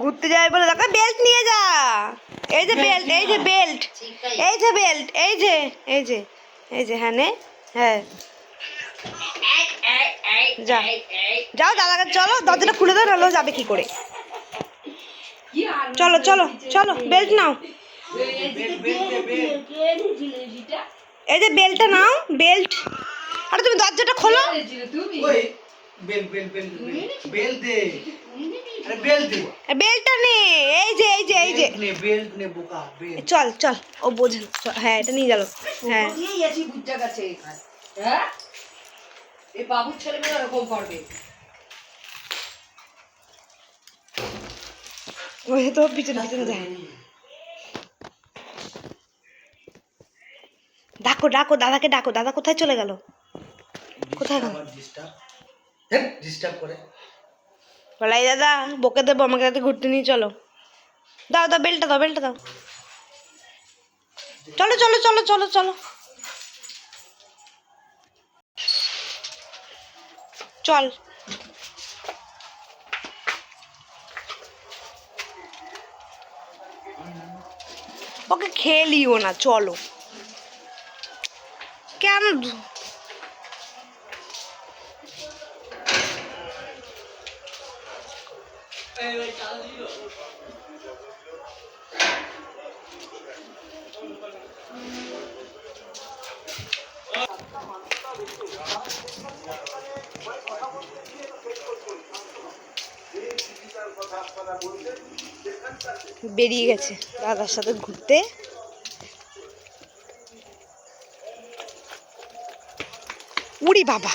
ঘুরতে যাবে বলে দেখো বেল্ট নিয়ে যা। এই যে বেল্ট এই যে বেল্ট এই যে বেল্ট এই যে এই যে এই যে হ্যাঁ হ্যাঁ। যা। যাও দাদাকে, চলো, দরজাটা খুলে দাও, নাহলে যাবে কি করে। চলো চলো চলো বেল্ট নাও। এই যে বেল্টটা নাও বেল্ট আরে তুমি দরজাটা খোলো। বেল বেল বেল বেল দে। আরে বেল দে। বেল্টটা নে এই যে এই যে এই যে। নে বেল নে বোকা বেল। চল চল ও বোঝে হ্যাঁ এটা নিয়ে গেল। হ্যাঁ। হ্যাঁ? এই বাবুর ছেলে মেয়ে এরকম করবে ওই তো পিছনে পিছনে যায় ডাকো ডাকো দাদাকে ডাকো। দাদা কোথায় চলে গেল? কোথায় গেল? হ্যাঁ ডিস্টার্ব করে। বলাই দাদা, বকে দেবো, আমাকে রাতে ঘুরতে নিয়ে চলো। দাও দাও, বেলটা দাও বেলটা দাও। চলো চলো চলো চলো চলো। চল। ওকে খেলিও না, চলো। কেন বেরিয়ে গেছে দাদার সাথে ঘুরতে। উড়ি বাবা।